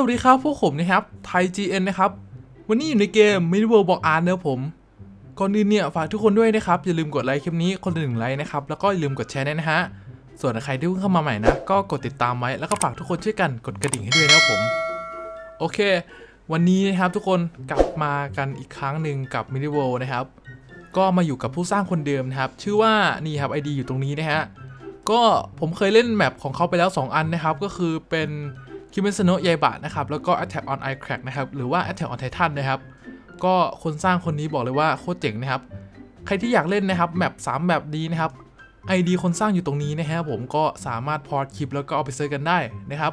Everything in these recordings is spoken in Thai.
สวัสดีครับ พวกผมนะครับไทย GN นะครับ วันนี้อยู่ในเกม Mini World บอกอาร์นะครับผม ก่อนอื่นเนี่ย ฝากทุกคนด้วยนะครับ อย่าลืมกดไลค์คลิปนี้คนละหนึ่งไลค์นะครับ แล้วก็อย่าลืมกดแชร์ด้วยนะฮะ ส่วนใครที่เพิ่งเข้ามาใหม่นะ ก็กดติดตามไว้ แล้วก็ฝากทุกคนช่วยกันกดกระดิ่งให้ด้วยนะครับผม โอเค วันนี้นะครับทุกคนกลับมากันอีกครั้งหนึ่งกับ Mini World นะครับ ก็มาอยู่กับผู้สร้างคนเดิมนะครับ ชื่อว่านี่ครับ ID อยู่ตรงนี้นะฮะ ก็ผมเคยเล่นแมปของเขาไปแล้ว 2 อันนะครับ ก็คือเป็น คิเมสโนะยายบะนะครับ แล้วก็ Attack on Eye Crack นะครับ หรือว่า Attack on Titan นะครับ ก็คนสร้างคนนี้บอกเลยว่าโคตรเจ๋งนะครับ ใครที่อยากเล่นนะครับ แมป3แมปนี้นะครับ ID คนสร้างอยู่ตรงนี้นะฮะผมก็สามารถพอร์ตคลิปแล้วก็เอาไปเซิร์ชกันได้นะครับ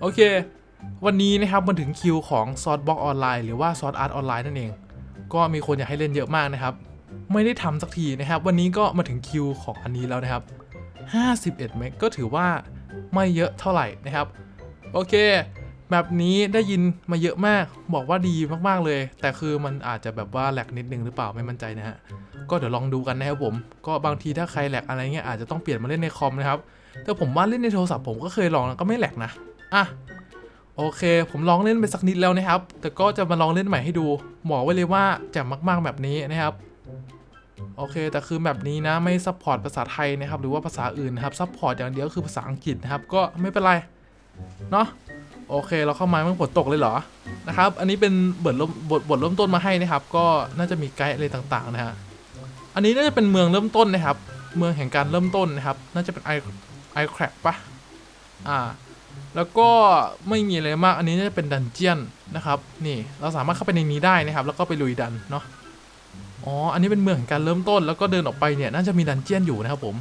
โอเค วันนี้นะครับมันถึงคิวของซอสบ็อกออนไลน์หรือว่าซอสอาร์ตออนไลน์นั่นเอง ก็มีคนอยากให้เล่นเยอะมากนะครับ ไม่ได้ทำสักทีนะครับ วันนี้ก็มาถึงคิวของอันนี้แล้วนะครับ 51เมกก็ถือว่าไม่เยอะเท่าไหร่นะครับ โอเคแบบนี้ได้ยินมาเยอะมากบอกว่าดีมากๆเลย แต่คือมันอาจจะแบบว่าแหลกนิดนึงหรือเปล่าไม่มั่นใจนะฮะก็เดี๋ยวลองดูกันนะครับผม ก็บางทีถ้าใครแหลกอะไรเงี้ยอาจจะต้องเปลี่ยนมาเล่นในคอมนะครับแต่ผมว่าเล่นในโทรศัพท์ผมก็เคยลองแล้วก็ไม่แหลกนะอะโอเค ผมลองเล่นไปสักนิดแล้วนะครับ แต่ก็จะมาลองเล่นใหม่ให้ดูบอไว้เลยว่าแจ่มมากๆแบบนี้นะครับโอเค แต่คือแบบนี้นะไม่ซัพพอร์ตภาษาไทยนะครับหรือว่าภาษาอื่นนะครับซัพพอร์ตอย่างเดียวคือภาษาอังกฤษนะครับก็ไม่เป็นไร เนาะโอเค เราเข้ามาเมื่อฝนตกเลยเหรอนะครับ อันนี้เป็นบทเริ่มบทบทเริ่มต้นมาให้นะครับ ก็น่าจะมีไกด์อะไรต่างๆนะฮะอันนี้น่าจะเป็นเมืองเริ่มต้นนะครับ เมืองแห่งการเริ่มต้นนะครับ น่าจะเป็นไอไอแครกปะอ่า แล้วก็ไม่มีอะไรมาก อันนี้น่าจะเป็นดันเจียนนะครับ นี่เราสามารถเข้าไปในนี้ได้นะครับ แล้วก็ไปลุยดันเนาะอ๋อ อันนี้เป็นเมืองแห่งการเริ่มต้น แล้วก็เดินออกไปเนี่ยน่าจะมีดันเจียนอยู่นะครับผม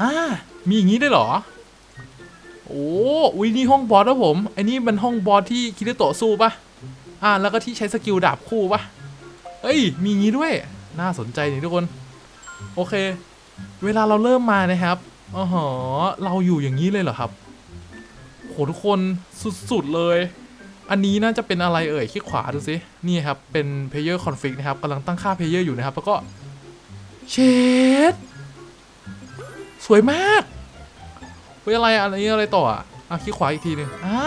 อ่า มีอย่างนี้ได้เหรอ โอ้อุ้ยนี่ห้องบอสนะผมไอ้นี่มันห้องบอสที่คิริโตะสู้ปะอ่าแล้วก็ที่ใช้สกิลดาบคู่ปะเอ้ย มีงนี้ด้วย น่าสนใจนี่ทุกคน โอเค เวลาเราเริ่มมานะครับอ๋อหอเราอยู่อย่างนี้เลยเหรอครับโหทุกคนสุดๆเลย อันนี้น่าจะเป็นอะไรเอ่ยคลิกขวาดูสินี่ครับ เป็น player config นะครับกำลังตั้งค่า player อยู่นะครับ แล้วก็เชดสวยมาก เฮ้ยอะไรอะอันนี้อะไรต่ออะอะคลิกขวาอีกทีหนึงอ่า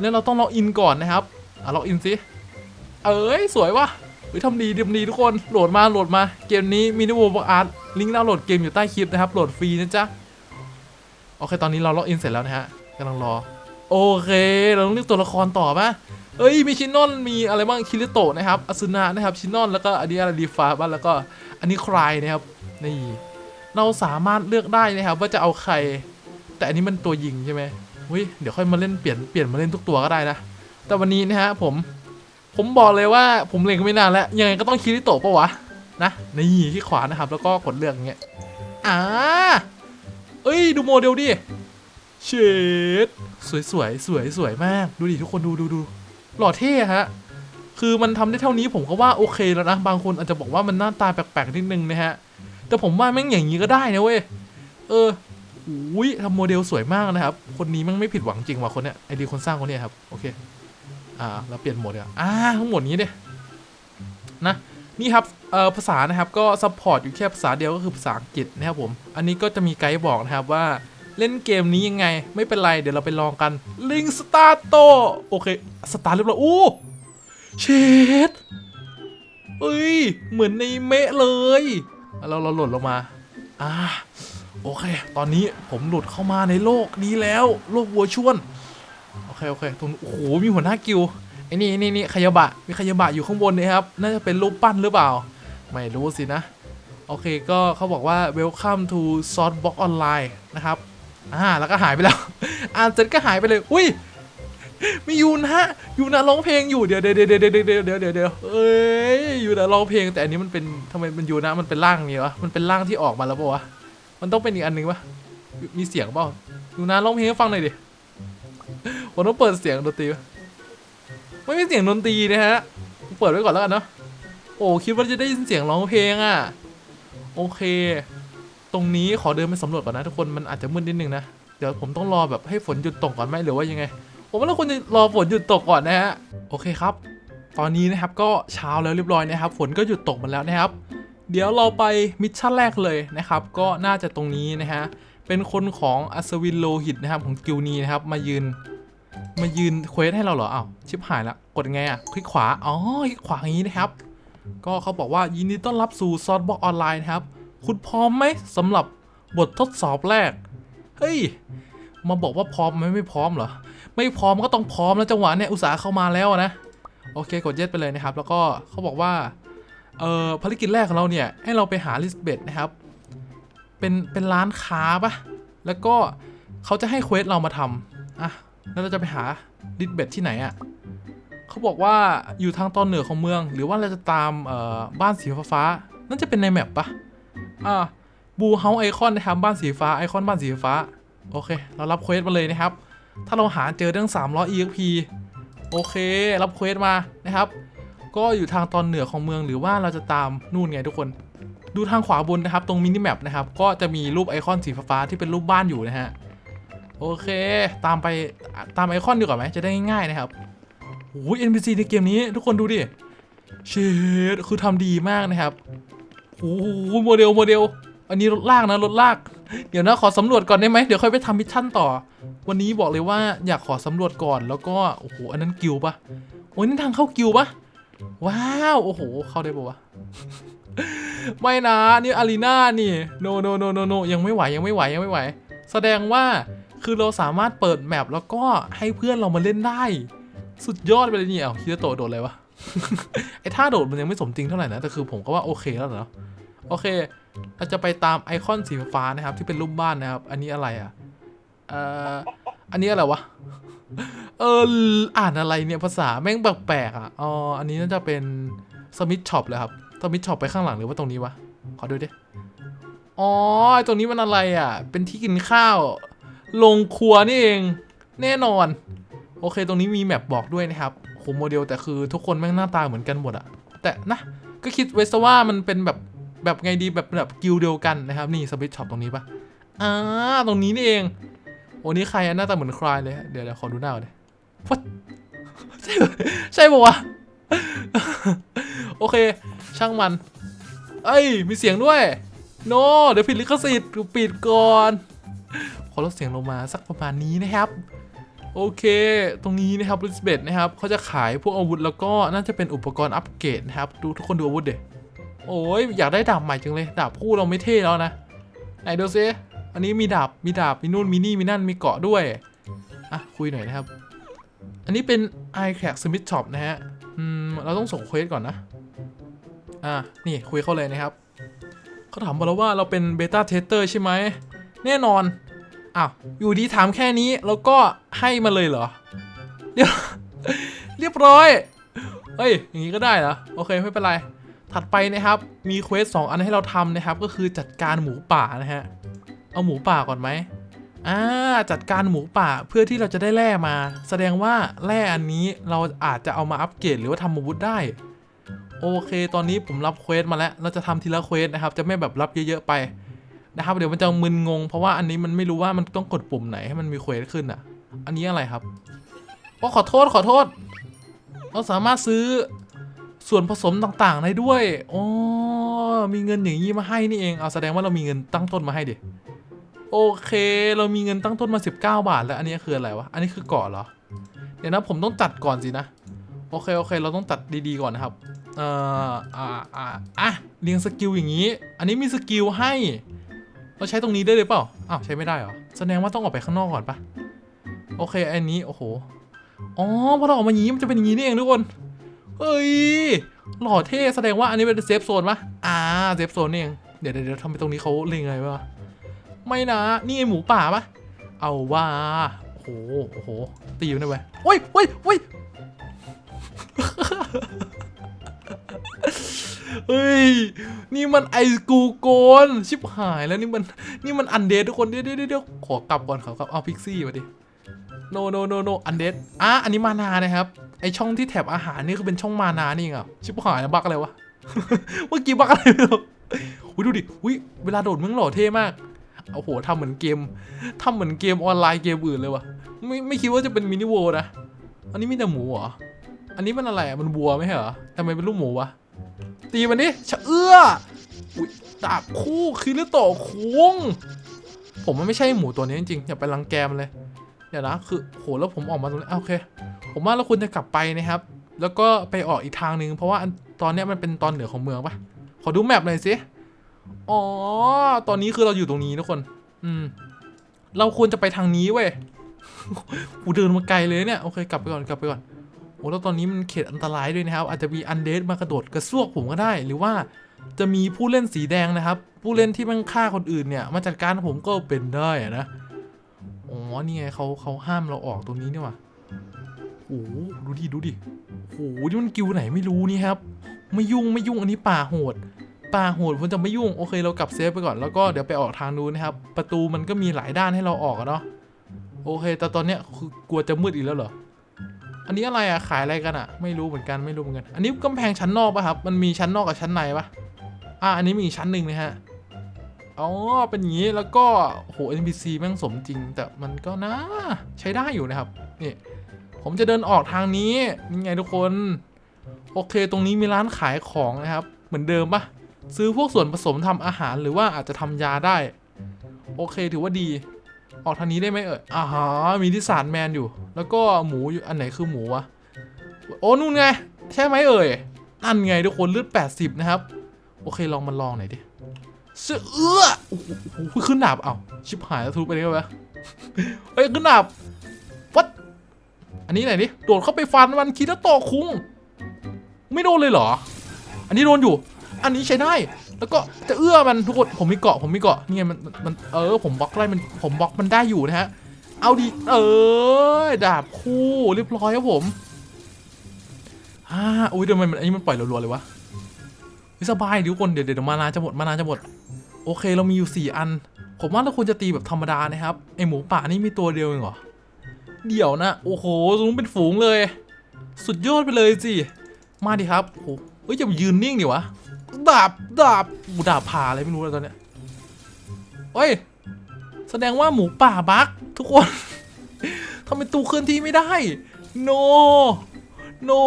แล้วเราต้องล็อกอินก่อนนะครับอะล็อกอินสิเอ้ยสวยว่ะเฮ้ยทำดีทำดีทุกคนโหลดมาโหลดมาเกมนี้มินิโมบอาร์ตลิงก์ดาวน์โหลดเกมอยู่ใต้คลิปนะครับโหลดฟรีนะจ๊ะโอเคตอนนี้เราล็อกอินเสร็จแล้วนะฮะกำลังรอโอเค เราต้องเลือกตัวละครต่อปะเอ้ย มีชินนอนมีอะไรบ้าง คิริโตะนะครับอสุนะนะครับ ชินนอน แล้วก็อันนี้อะไรดีฟ้าบ้างแล้วก็อันนี้ใครนะครับ นี่ เราสามารถเลือกได้นะครับ ว่าจะเอาใคร แต่อันนี้มันตัวยิงใช่ไหมอุ้ยเดี๋ยวค่อยมาเล่นเปลี่ยนเปลี่ยนมาเล่นทุกตัวก็ได้นะ แต่วันนี้นะฮะผม ผมบอกเลยว่าผมเล็งไม่นานแล้ว ยังไงก็ต้องคิริโตะปะวะ นะนี่ที่ขวานะครับ แล้วก็กดเลือกอย่างเงี้ย อ่า เอ้ย ดูโมเดลดิเชดสวยสวยสวยสวยมาก ดูดิทุกคนดูดูดูหล่อเท่ฮะ คือมันทำได้เท่านี้ผมก็ว่าโอเคแล้วนะ บางคนอาจจะบอกว่ามันหน้าตาแปลกๆนิดนึงนะฮะ แต่ผมว่าแม่งอย่างนี้ก็ได้นะเว้ย เออ อุ้ยทำโมเดลสวยมากนะครับ คนนี้ม่งไม่ผิดหวังจริงว่ะคนเนี้ยไอดีคนสร้างคนเนี้ยครับ โอเค อ่าเราเปลี่ยนโหมดเดี๋ยอ่าทั้งหมดนี้เด้นะ นี่ครับ เอ่อ ภาษานะครับ ก็ซัพพอร์ตอยู่แค่ภาษาเดียวก็คือภาษาอังกฤษนะครับผม อันนี้ก็จะมีไกด์บอกนะครับว่าเล่นเกมนี้ยังไง ไม่เป็นไร เดี๋ยวเราไปลองกัน ลิงสตาร์โต โอเค สตาร์เรียบร้อยอู้เชดเอ้ย เหมือนในเมะเลย เราเราหล่นลงมา อ่า โอเค ตอนนี้ผมหลุดเข้ามาในโลกนี้แล้ว โลกวัวชวลโอเค โอเค ตรงโอ้โห มีหัวหน้ากิลไอ้นี่นี่นี่ขยบะ มีขยบะอยู่ข้างบนนี่ครับ น่าจะเป็นรูปปั้นหรือเปล่า ไม่รู้สินะ โอเค ก็เขาบอกว่า welcome to Sourcebox Online นะครับ อ่า แล้วก็หายไปแล้ว อ่านเสร็จก็หายไปเลย อุ้ยมียูนะยูนะร้องเพลงอยู่ เดี๋ยวเดี๋ยวเดี๋ยวเดี๋ยวเดี๋ยวเดี๋ยวเดี๋ยวเดี๋ยวเอ้ยยูนะร้องเพลง แต่อันนี้มันเป็นทำไมมันยูนะมันเป็นร่างนี้วะ มันเป็นร่างที่ออกมาแล้วปะวะ มันต้องเป็นอีกอันหนึ่งปะมีเสียงเปล่ายูนะร้องเพลงให้ฟังหน่อยดิผมต้องเปิดเสียงดนตรีปะไม่มีเสียงดนตรีนะฮะเปิดไว้ก่อนแล้วกันเนาะโอ้คิดว่าจะได้ยินเสียงร้องเพลงอะ โอเค ตรงนี้ขอเดินไปสำรวจก่อนนะทุกคนมันอาจจะมืดนิดนึงนะเดี๋ยวผมต้องรอแบบให้ฝนหยุดตกก่อนไหมหรือว่ายังไง ผมว่าเราควรจะรอฝนหยุดตกก่อนนะฮะโอเคครับ ตอนนี้นะครับก็เช้าแล้วเรียบร้อยนะครับ ฝนก็หยุดตกหมาแล้วนะครับ เดี๋ยวเราไปมิชชั่นแรกเลยนะครับ ก็น่าจะตรงนี้นะฮะ เป็นคนของอัศวินโลหิตนะครับของกิลนีนะครับ มายืน มายืนเควสให้เราเหรออ้าวชิบหายละ กดไงอะ คลิกขวา อ๋อ คลิกขวาอย่างนี้นะครับ ก็เขาบอกว่ายินดีต้อนรับสู่ซอสบอกออนไลน์นะครับ คุณพร้อมไหมสำหรับบททดสอบแรก เฮ้ย มาบอกว่าพร้อมไหมไม่พร้อมเหรอ ไม่พร้อมก็ต้องพร้อมแล้วจังหวะเนี่ยอุตสาห์เข้ามาแล้วนะ โอเค กดเย็ดไปเลยนะครับ แล้วก็เขาบอกว่า เอ่อภารกิจแรกของเราเนี่ย ให้เราไปหาลิสเบตนะครับ เป็น เป็นร้านค้าปะแล้วก็เขาจะให้เควสเรามาทำอะ แล้วเราจะไปหาลิสเบตที่ไหนอะ่ะเขาบอกว่าอยู่ทางตอนเหนือของเมือง หรือว่าเราจะตามเอ่อบ้านสีฟ้านั่นจะเป็นในแมปปะอ่าบูเฮาไอคอนนะครับบ้านสีฟ้าไอคอนบ้านสีฟ้า โอเค เรารับเควสมาเลยนะครับ ถ้าเราหาเจอเรื่อง300 EXP โอเค รับเควสมานะครับ ก็อยู่ทางตอนเหนือของเมืองหรือว่าเราจะตามนู่นไงทุกคน ดูทางขวาบนนะครับ ตรงมินิแมปนะครับ ก็จะมีรูปไอคอนสีฟ้าที่เป็นรูปบ้านอยู่นะฮะ โอเค ตามไปตามไอคอนดีกว่าไหมจะได้ง่ายๆนะครับโอ้ย NPC ในเกมนี้ทุกคนดูดิเชดคือทำดีมากนะครับโอ้โหโมเดลโมเดล อันนี้รถลากนะรถลาก เดี๋ยวนะขอสำรวจก่อนได้ไหมเดี๋ยวค่อยไปทำมิชชั่นต่อ วันนี้บอกเลยว่าอยากขอสำรวจก่อนแล้วก็โอ้โหอันนั้นกิลปะโอ้ยนั่นทางเข้ากิลปะ ว้าว โอ้โห เข้าได้ปะวะ ไม่นะ นี่อารีนานี่ โนโนโนโนโนยังไม่ไหวยังไม่ไหวยังไม่ไหว แสดงว่าคือเราสามารถเปิดแมปแล้วก็ให้เพื่อนเรามาเล่นได้ สุดยอดไปเลยนี่เอาคิดว่าโตโดดอะไรวะ ไอ้ท่าโดดมันยังไม่สมจริงเท่าไหร่นะ แต่คือผมก็ว่าโอเคแล้วเนาะ โอเค เราจะไปตามไอคอนสีฟ้านะครับ ที่เป็นรูปบ้านนะครับ อันนี้อะไรอะ เอ่อ อันนี้อะไรวะ เอออ่านอะไรเนี่ยภาษาแม่งแปลกๆอะอ๋ออันนี้น่าจะเป็นสมิธช็อปเลยครับสมิธช็อปไปข้างหลังหรือว่าตรงนี้วะขอดูดิอ๋อตรงนี้มันอะไรอะ เป็นที่กินข้าว ลงครัวนี่เอง แน่นอน โอเค ตรงนี้มีแมปบอกด้วยนะครับโหโมเดลแต่คือทุกคนแม่งหน้าตาเหมือนกันหมดอะแต่นะก็คิดไว้ซะว่ามันเป็นแบบแบบไงดีแบบแบบกิลด์เดียวกันนะครับ นี่สวิตช็อปตรงนี้ปะอ่าตรงนี้นี่เองโอ้นี่ใครอะหน้าตาเหมือนใครเลย เดี๋ยวเดี๋ยวขอดูหน้าก่อน ใช่ใช่ปะวะโอเค ช่างมัน เอ้ย มีเสียงด้วย โน เดี๋ยวผิดลิขสิทธิ์ปิดก่อน ขอลดเสียงลงมาสักประมาณนี้นะครับ โอเค ตรงนี้นะครับลิสเบตนะครับเขาจะขายพวกอาวุธแล้วก็น่าจะเป็นอุปกรณ์อัปเกรดนะครับ ดูทุกคนดูอาวุธเด็โอ้ยอยากได้ดาบใหม่จังเลย ดาบคู่เราไม่เท่แล้วนะ ไหนดูซิอันนี้มีดาบ มีดาบ มีนู่น มีนี่ มีนั่น มีเกาะด้วย อะ คุยหน่อยนะครับ อันนี้เป็น i c r a c Smith Shop นะฮะอืมเราต้องส่งเควสก่อนนะ อะนี่คุยเขาเลยนะครับ เขาถามมาแล้วว่าเราเป็นเบต้าเทสเตอร์ใช่ไหม แน่นอน อ้าว อยู่ดีถามแค่นี้ แล้วก็ให้มาเลยเหรอเรียบเรียบร้อย เฮ้ย อย่างนี้ก็ได้เหรอ โอเค ไม่เป็นไร ถัดไปนะครับ มีเควสสองอันให้เราทำนะครับ ก็คือจัดการหมูป่านะฮะ เอาหมูป่าก่อนไหม อ่าจัดการหมูป่าเพื่อที่เราจะได้แร่มา แสดงว่าแร่อันนี้เราอาจจะเอามาอัปเกรดหรือว่าทำอาวุธได้ โอเค ตอนนี้ผมรับเควสมาแล้ว เราจะทำทีละเควสนะครับ จะไม่แบบรับเยอะๆไปนะครับ เดี๋ยวมันจะมึนงง เพราะว่าอันนี้มันไม่รู้ว่ามันต้องกดปุ่มไหนให้มันมีเควสขึ้นอะ อันนี้อะไรครับโอ้ขอโทษขอโทษ เราสามารถซื้อส่วนผสมต่างๆได้ด้วยอ๋อมีเงินอย่างนี้มาให้นี่เอง เอาแสดงว่าเรามีเงินตั้งต้นมาให้ดิ โอเค เรามีเงินตั้งต้นมา 19 บาทแล้ว อันนี้คืออะไรวะ อันนี้คือเกาะเหรอ เดี๋ยวนะผมต้องตัดก่อนสินะ โอเคโอเค เราต้องตัดดีๆก่อนนะครับ เอ่อ อ่าอ่าอะเรียงสกิลอย่างนี้ อันนี้มีสกิลให้ เราใช้ตรงนี้ได้เลยเปล่า อ้าวใช้ไม่ได้เหรอ แสดงว่าต้องออกไปข้างนอกก่อนปะโอเค อันนี้โอ้โห อ๋อพอเราออกมาอย่างนี้มันจะเป็นอย่างนี้นี่เองทุกคน เฮ้ย หล่อเท่แสดงว่าอันนี้เป็นเซฟโซนปะอ่า เซฟโซนนี่เอง เดี๋ยวเดี๋ยวทำไมตรงนี้เขาเล็งไงวะ ไม่นะ นี่ไอหมูป่าปะเอาว่าโอ้โหโอ้โห ตีมันได้ไหมโอ้ยโอ้ยโอ้ยเฮ้ย นี่มันไอกูโกน ชิบหายแล้วนี่มัน นี่มันอันเดดทุกคน เดี๋ยวเดี๋ยวเรียวขอกลับก่อนขอกลับเอาพิกซี่มาดิ โนโนโนโนอันเดดอะอันนี้มานานะครับ ไอช่องที่แถบอาหารนี่คือเป็นช่องมานานี่เองอะชิบหายแล้วบักอะไรวะ เมื่อกี้บักอะไรไม่รู้อุ้ยดูดิ อุ้ยเวลาโดดมึงหล่อเท่มาก โอ้โหทำเหมือนเกมทำเหมือนเกมออนไลน์เกมอื่นเลยวะไม่ไม่คิดว่าจะเป็นมินิโวนะ อันนี้มีแต่หมูเหรอ อันนี้มันอะไรอะมันวัวไม่ใช่เหรอทำไมเป็นลูกหมูวะ ตีมันดิชะเอื้ออุ้ยดาบคู่คือเลือดต่อค้งผมมันไม่ใช่หมูตัวนี้จริงๆอย่าไปรังแกมันเลย เดี๋ยวนะคือโหแล้วผมออกมาตรงนี้โอเค ผมว่าเราควรจะกลับไปนะครับ แล้วก็ไปออกอีกทางหนึ่งเพราะว่าตอนเนี้ยมันเป็นตอนเหนือของเมืองปะขอดูแมปหน่อยสิ อ๋อ ตอนนี้คือเราอยู่ตรงนี้ทุกคน อืม เราควรจะไปทางนี้เว้ยกูเดินมาไกลเลยเนี่ย โอเค กลับไปก่อน กลับไปก่อน โอ้ แล้วตอนนี้มันเขตอันตรายด้วยนะครับ อาจจะมีอันเดสมากระโดดกระซวกผมก็ได้ หรือว่าจะมีผู้เล่นสีแดงนะครับ ผู้เล่นที่มันฆ่าคนอื่นเนี่ย มาจัดการผมก็เป็นได้อะนะ อ๋อ นี่ไงเขาเขาห้ามเราออกตรงนี้นี่หว่าโอ้ดูดิ ดูดิโอ้โหนี่มันกิวไหนไม่รู้นี่ครับ ไม่ยุ่งไม่ยุ่งอันนี้ป่าโหด ป่าโหดผมจะไม่ยุ่งโอเคเรากลับเซฟไปก่อนแล้วก็เดี๋ยวไปออกทางนู้นนะครับ ประตูมันก็มีหลายด้านให้เราออกเนาะโอเค แต่ตอนเนี้ยคือกลัวจะมืดอีกแล้วเหรออันนี้อะไรอะขายอะไรกันอะไม่รู้เหมือนกันไม่รู้เหมือนกัน อันนี้กำแพงชั้นนอกปะครับ มันมีชั้นนอกกับชั้นในปะอะอันนี้มีอีกชั้นหนึ่งนะฮะอ๋อเป็นอย่างนี้แล้วก็โห NPC แม่งสมจริง แต่มันก็นะใช้ได้อยู่นะครับนี่ผมจะเดินออกทางนี้นี่ไงทุกคน โอเค ตรงนี้มีร้านขายของนะครับ เหมือนเดิมปะ ซื้อพวกส่วนผสมทำอาหารหรือว่าอาจจะทำยาได้ โอเคถือว่าดี ออกทางนี้ได้ไหมเอ่ยอ่าฮะมีที่สารแมนอยู่ แล้วก็หมูอยู่อันไหนคือหมูวะโอ้นู่นไง ใช่ไหมเอ่ยนั่นไงทุกคนเลือด80 นะครับ โอเคลองมาลองหน่อยดิเสือเอื้อโอ้โหโอ้โหนาบเอ้าชิบหายแล้วทุบไปได้ไหมเฮ้ยขึ้นดาบวัดอันนี้ไหนดิโดดเข้าไปฟันมันคิดว่าต่อคุ้ง ไม่โดนเลยเหรอ อันนี้โดนอยู่ อันนี้ใช้ได้ แล้วก็จะเอื้อมันทุกคนผมมีเกาะผมมีเกาะนี่ไงมันมันเออผมบล็อกไล่มันผมบล็อกมันได้อยู่นะฮะเอาดิเออดาบคู่เรียบร้อยครับผมอ่าอุ้ยเดี๋ยวมันอันนี้มันปล่อยรัวๆเลยวะสบายดิทุกคนเดี๋ยวเดี๋ยวมานาจะหมดมานาจะหมดโอเคเรามีอยู่ 4 อัน ผมว่าเราควรจะตีแบบธรรมดานะครับไอหมูป่านี่มีตัวเดียวเองเหรอเดี๋ยวนะ โอ้โหตรงนู้เป็นฝูงเลย สุดยอดไปเลยสิ มาดิครับโอ้โหเฮ้ยอย่ายืนนิ่งดิวะ ดาบดาบอูดาบผ่าอะไรไม่รู้แล้วตอนเนี้ยเฮ้ย แสดงว่าหมูป่าบักทุกคน ทำไมตู้เคลื่อนที่ไม่ได้ no no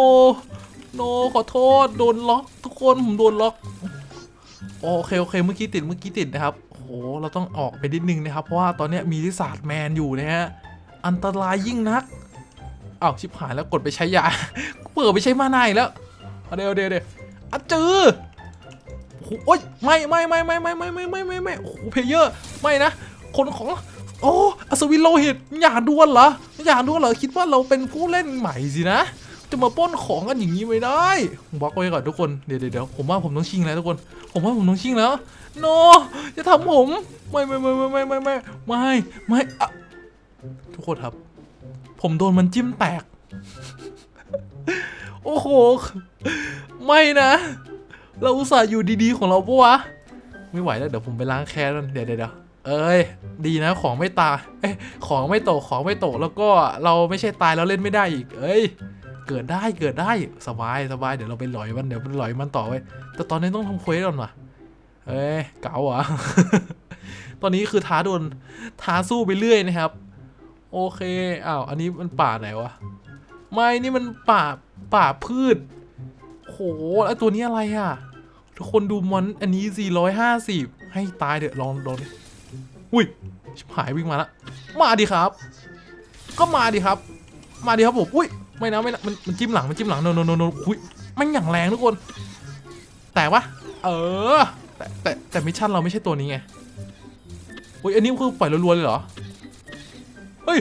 โน ขอโทษ โดนล็อก ทุกคนผมโดนล็อก โอเคโอเค เมื่อกี้ติดเมื่อกี้ติดนะครับ โอ้โห เราต้องออกไปนิดนึงนะครับ เพราะว่าตอนนี้มีที่ศาสตร์แมนอยู่นะฮะ อันตรายยิ่งนักอ้าวชิบหายแล้วกดไปใช้ยา เปิดไปใช้มานาอีกแล้ว เดี๋ยวเดี๋ยวเดี๋ยวอะเจอ โอ๊ยไม่ไม่ไม่ไม่ไม่ไม่ไม่ไม่ไม่ไม่โอ้โหเพเยอร์ไม่นะ คนของโอ้อัศวินโลหิตอย่าดวลเหรออย่าดวลเหรอคิดว่าเราเป็นผู้เล่นใหม่สินะ จะมาป้นของกันอย่างนี้ไม่ได้ผมบล็อกไว้ก่อนทุกคนเดี๋ยวเดี๋ยวผมว่าผมต้องชิงแล้วทุกคน ผมว่าผมต้องชิงแล้วโนจะทำผมไม่ไม่ไม่ไม่ไม่ไม่ไม่ไม่ไม่ทุกคนครับ ผมโดนมันจิ้มแตก โอ้โห ไม่นะ เราอุตส่าห์อยู่ดีๆของเราปะวะ ไม่ไหวแล้วเดี๋ยวผมไปล้างแค้นันเดี๋ยวเดี๋ยวเอ้ย ดีนะของไม่ตายเอ้ยของไม่ตกของไม่ตกแล้วก็เราไม่ใช่ตายแล้วเล่นไม่ได้อีก เอ้ย เกิดได้เกิดได้สบายสบายเดี๋ยวเราไปหลอยมันเดี๋ยวไปหลอยมันต่อไว้แต่ตอนนี้ต้องทำเควสก่อนว่ะเอ้ยเก๋าอะตอนนี้คือท้าโดนท้าสู้ไปเรื่อยนะครับ โอเคอ้าวอันนี้มันป่าไหนวะไม่นี่มันป่าป่าพืช แล้วตัวนี้อะไรอะ ทุกคนดูมอนอันนี้ 450 ให้ตายเถอะลองลองดิอุ้ยชิบหายวิ่งมาละมาดิครับ ก็มาดิครับ มาดิครับผมอุ้ยไม่นะไม่นะมันมันจิ้มหลังมันจิ้มหลังโนโนโนโนอุ้ยมันอย่างแรงทุกคน แต่ว่าเออ แต่แต่แต่มิชชั่นเราไม่ใช่ตัวนี้ไงอุ้ยอันนี้คือปล่อยรัวๆเลยเหรอเฮ้ย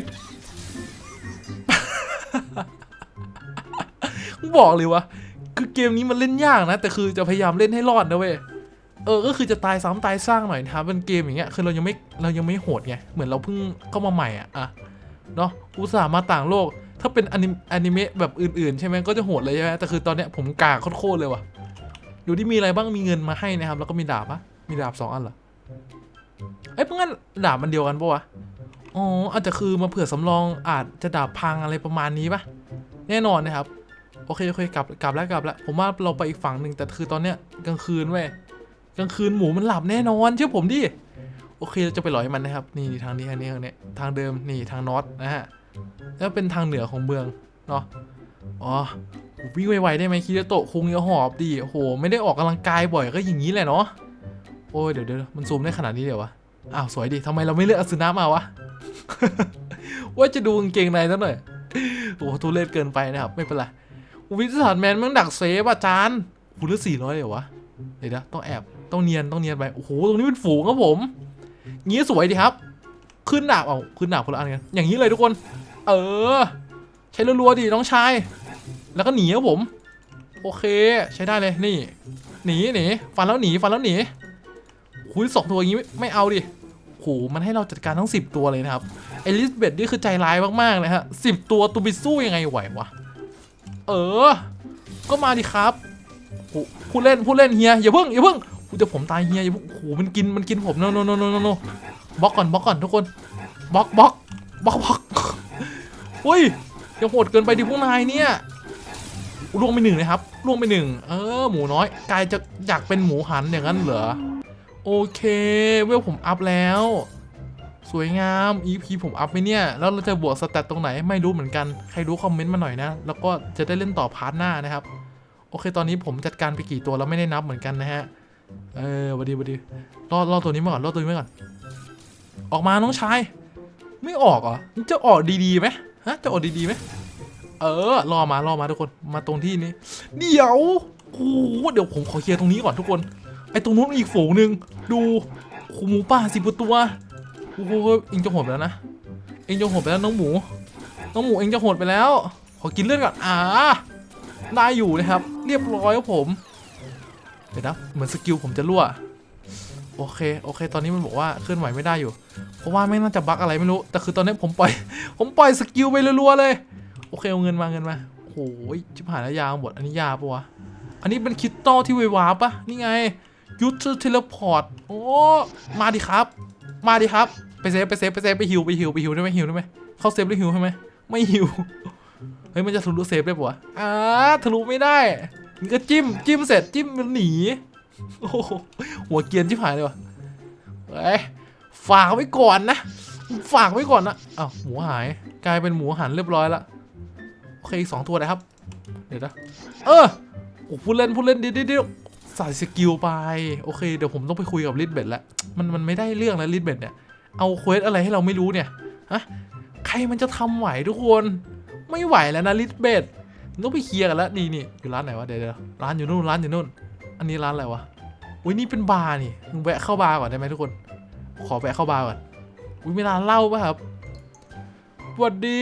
บอกเลยว่า คือเกมนี้มันเล่นยากนะ แต่คือจะพยายามเล่นให้รอดนะเว้ยเออ ก็คือจะตายซ้ำตายสร้างหน่อยนะครับเป็นเกมอย่างเงี้ย คือเรายังไม่ เรายังไม่โหดไง เหมือนเราเพิ่งเข้ามาใหม่อะ อะ เนาะอุตส่าห์มาต่างโลก ถ้าเป็นอนิเมะแบบอื่นๆ ใช่ไหมก็จะโหดเลยใช่ไหมแต่คือตอนเนี้ยผมกากโคตรๆเลยว่ะดูที่มีอะไรบ้าง มีเงินมาให้นะครับ แล้วก็มีดาบปะมีดาบสองอันเหรอ เอ้ยเพื่อนดาบมันเดียวกันปะวะ อ๋อ อาจจะคือมาเผื่อสำรองอาจจะดาบพังอะไรประมาณนี้ปะแน่นอนนะครับ อเคโอเคกลับกลับแล้วกลับแล้วผมว่าเราไปอีกฝั่งหนึ่งแต่คือตอนเนี้ยกลางคืนเว้ยกลางคืนหมูมันหลับแน่นอนเชื่อผมดิโอเคเราจะไปหลอยมันนะครับนี่ทางนี้ทางนี้ทางนี้ทางเดิมนี่ทางนอตนะฮะแล้วเป็นทางเหนือของเมืองเนาะอ๋อวิ่งไวๆได้ไหมคิโตโตะคงอย่าหอบดิโอ้โหไม่ได้ออกกำลังกายบ่อยก็อย่างนี้แหละเนาะโอ้ยเดี๋ยวเดี๋ยวมันซูมได้ขนาดนี้เดี๋ยววะอ้าวสวยดิทำไมเราไม่เลือกอสุนะมาวะว่าจะดูกางเกงในซะหน่อยโอ้โหทุเรศเกินไปนะครับไม่เป็นไร วิทยาศาสตร์แมนมันดักเซฟอาจารย์คูละสี่ร้อยเลยวะเดี๋ยวนะต้องแอบต้องเนียนต้องเนียนไปโอ้โหตรงนี้เป็นฝูงครับผมงี้สวยดีครับ ขึ้นดาบเอาขึ้นดาบคนละอันกันอย่างนี้เลยทุกคน เออ ใช้รัวๆดิน้องชายแล้วก็หนีครับผม โอเค ใช้ได้เลยนี่ หนีหนีฟันแล้วหนีฟันแล้วหนีคุยสองตัวอย่างนี้ไม่ไม่เอาดิโหมันให้เราจัดการทั้ง 10 ตัวเลยนะครับไอลิสเบตนี่คือใจร้ายมากๆเลยฮะสิบตัวตัวไปสู้ยังไงไหววะ เออ ก็มาดิครับผู้เล่นผู้เล่นเฮียอย่าเพิ่งอย่าเพิ่งกูจะผมตายเฮียอย่าเพิ่งโอ้โหมันกินมันกินผมโนโนโนโนโนบล็อกก่อนบล็อกก่อนทุกคนบล็อกบล็อกบล็อกบล็อกอุ้ยยังโหดเกินไปดิพวกนายเนี่ยล่วงไปหนึ่งเลยครับล่วงไปหนึ่งเออ หมูน้อยกายจะอยากเป็นหมูหันอย่างนั้นเหรอโอเคเวลผมอัพแล้ว สวยงาม EP ผมอัพไหมเนี่ย แล้วเราจะบวกสแตตตรงไหนไม่รู้เหมือนกัน ใครรู้คอมเมนต์มาหน่อยนะ แล้วก็จะได้เล่นต่อพาร์ทหน้านะครับ โอเค ตอนนี้ผมจัดการไปกี่ตัวแล้วไม่ได้นับเหมือนกันนะฮะ เออวัดีวัดีรอรอตัวนี้มาก่อนรอตัวนี้มาก่อน ออกมาน้องชาย ไม่ออกเหรอ จะออกดีๆไหมฮะ จะออกดีๆไหมเออ รอมารอมาทุกคน มาตรงที่นี้ เดี๋ยวโอ้เดี๋ยวผมขอเคลียร์ตรงนี้ก่อนทุกคน ไอ้ตรงนู้นอีกฝูงหนึ่ง ดูโอ้โหมูป่าสิบตัว โอ้โหเองจะโหดไปแล้วนะ เองจะโหดไปแล้วน้องหมู น้องหมูเองจะโหดไปแล้ว ขอกินเลือดก่อน อ่า ได้อยู่นะครับ เรียบร้อยครับผม เดี๋ยวนะ เหมือนสกิลผมจะรั่ว โอเค โอเค ตอนนี้มันบอกว่าเคลื่อนไหวไม่ได้อยู่ เพราะว่าไม่น่าจะบั๊กอะไรไม่รู้ แต่คือตอนนี้ผมปล่อย ผมปล่อยสกิลไปรัวๆเลย โอเค เอาเงินมาเงินมา โอ้โหชิบหายแล้วยาหมด อันนี้ยาปะวะ อันนี้เป็นคริสตัลที่เววาร์ปะนี่ไงยุทธเทเลพอร์ต โอ้ มาดิครับ มาดิครับ ไปเซฟไปเซฟไปเซฟไปฮิวไปฮิวไปฮิวได้ไหมฮิวได้ไหมเข้าเซฟหรือฮิวใช่ไหมไม่ฮิวเฮ้ยมันจะทะลุเซฟได้ปะวะอ่าทะลุไม่ได้มันก็จิ้มจิ้มเสร็จจิ้มมันหนีโอ้โหหัวเกียนชิบหายเลยวะเฮ้ยฝากไว้ก่อนนะ ฝากไว้ก่อนนะอ้าวหมูหายกลายเป็นหมูหันเรียบร้อยละโอเคอีกสองตัวนะครับ เดี๋ยวนะเออโอ้พูดเล่นพูดเล่นเดี๋ยวเดี๋ยวเดี๋ยว ใส่สกิลไป โอเค เดี๋ยวผมต้องไปคุยกับลิทเบดแล้วมันมันไม่ได้เรื่องแล้วลิทเบดเนี่ย เอาเควสอะไรให้เราไม่รู้เนี่ยฮะใครมันจะทำไหวทุกคนไม่ไหวแล้วนะลิทเบดต้องไปเคลียร์กันแล้วนี่นี่อยู่ร้านไหนวะเดี๋ยวร้านอยู่นู่นร้านอยู่นู่น อันนี้ร้านอะไรวะอุ้ยนี่เป็นบาร์นี่มึงแวะเข้าบาร์ก่อนได้ไหมทุกคน ขอแวะเข้าบาร์ก่อนอุ้ยมีร้านเล่าป่ะครับสวัสดี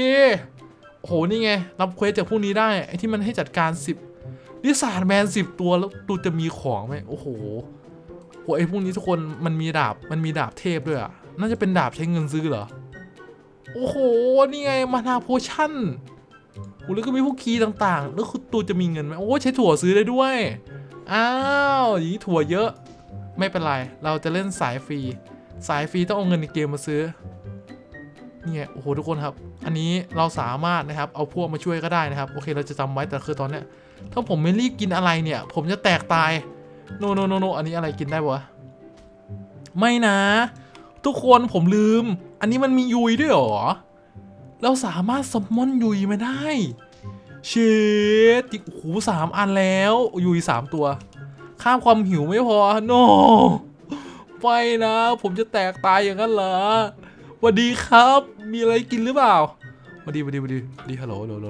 โหนี่ไงรับเควสจากพวกนี้ได้ไอ้ที่มันให้จัดการ 10 ดิสารแมนสิบตัวแล้วดูจะมีของไหมโอ้โหโหไอ้พวกนี้ทุกคนมันมีดาบมันมีดาบเทพด้วยอะน่าจะเป็นดาบใช้เงินซื้อเหรอ โอ้โห นี่ไงมานาโพชั่นโอ้แล้วก็มีพวกคีย์ต่างๆ แล้วคือตัวจะมีเงินไหมโอ้ใช้ถั่วซื้อได้ด้วย อ้าวอย่างนี้ถั่วเยอะ ไม่เป็นไร เราจะเล่นสายฟรี สายฟรีต้องเอาเงินในเกมมาซื้อ นี่ไงโอ้โหทุกคนครับ อันนี้เราสามารถนะครับเอาพวกมาช่วยก็ได้นะครับ โอเคเราจะจำไว้แต่คือตอนเนี้ยถ้าผมไม่รีบกินอะไรเนี่ย ผมจะแตกตายโนโนโนโนอันนี้อะไรกินได้ปะไม่นะ ทุกคนผมลืม อันนี้มันมียุยด้วยหรอ เราสามารถสมมอนยุยมาได้เชดโอ้โหสามอันแล้วยุยสามตัว ข้ามความหิวไม่พอโนไปนะ ผมจะแตกตายอย่างนั้นเหรอ วัสดีครับ มีอะไรกินหรือเปล่าสวัสดีสวัสดีสวัสดีวัสดีฮัลโหลฮัลโหล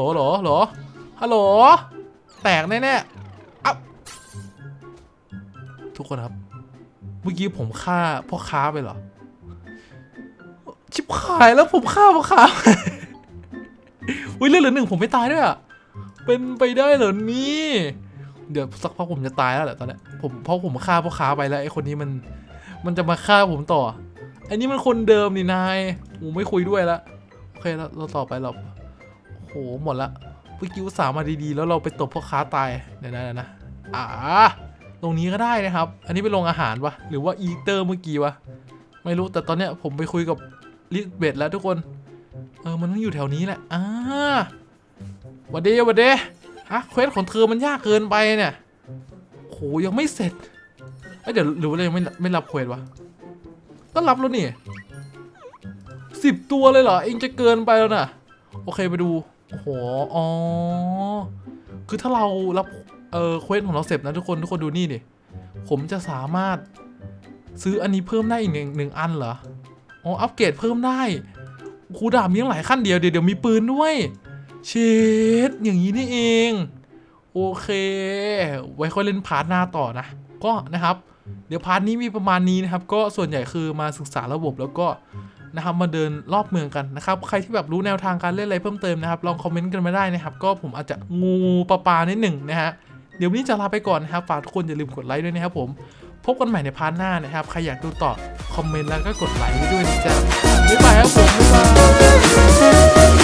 ฮัลโหลฮัลโหลฮัลโหลฮัลโหลฮัลโหลแตกแน่อัพทุกคนครับ เมื่อกี้ผมฆ่าพ่อค้าไปเหรอ ชิบหายแล้วผมฆ่าพ่อค้าอุ้ยเลือดเหลือหนึ่งผมไม่ตายด้วยอะเป็นไปได้เหรอนี่ เดี๋ยวสักพักผมจะตายแล้วแหละตอนนี้ผมเพราะผมฆ่าพ่อค้าไปแล้วไอ้คนนี้มัน มันจะมาฆ่าผมต่อ อ้นี่มันคนเดิมนี่นายผมไม่คุยด้วยละโอเคแล้วเราต่อไปเราโหหมดละเมื่อกี้อุตส่าห์มาดีๆ แล้วเราไปตบพ่อค้าตายเดี๋ยวนะเดี๋ยวนะอ่าตรงนี้ก็ได้นะครับ อันนี้เป็นโรงอาหารปะหรือว่าอีเตอร์เมื่อกี้วะไม่รู้แต่ตอนเนี้ยผมไปคุยกับลิสเบตแล้วทุกคน เออมันต้องอยู่แถวนี้แหละอ่าหวันเดย์วันเดย์ฮะเควสของเธอมันยากเกินไปเนี่ยโหยังไม่เสร็จเอ้เดี๋ยวหรือว่าเรายังไม่ไม่รับเควสวะ ก็รับแล้วนี่สิบตัวเลยเหรอเองจะเกินไปแล้วนะโอเคไปดูโอ้โหอ๋อคือถ้าเรารับเออเควสของเราเสร็จนะทุกคนทุกคนดูนี่ดิผมจะสามารถซื้ออันนี้เพิ่มได้อีกหนึ่งหนึ่งอันเหรออ๋ออัปเกรดเพิ่มได้ครูดาบมีงหลายขั้นเดียวเดี๋ยวเดี๋ยวมีปืนด้วยเชดอย่างนี้นี่เอง โอเค ไว้ค่อยเล่นพาร์ทหน้าต่อนะ ก็นะครับ เดี๋ยวพาร์ทนี้มีประมาณนี้นะครับ ก็ส่วนใหญ่คือมาศึกษาระบบแล้วก็นะครับมาเดินรอบเมืองกันนะครับ ใครที่แบบรู้แนวทางการเล่นอะไรเพิ่มเติมนะครับ ลองคอมเมนต์กันมาได้นะครับ ก็ผมอาจจะงูปลาปลานิดหนึ่งนะฮะ เดี๋ยววันนี้จะลาไปก่อนนะครับ ฝากทุกคนอย่าลืมกดไลค์ด้วยนะครับผม พบกันใหม่ในพาร์ทหน้านะครับ ใครอยากดูต่อคอมเมนต์แล้วก็กดไลค์ด้วยนะจ๊ะบ๊ายบายครับผมบ๊ายบาย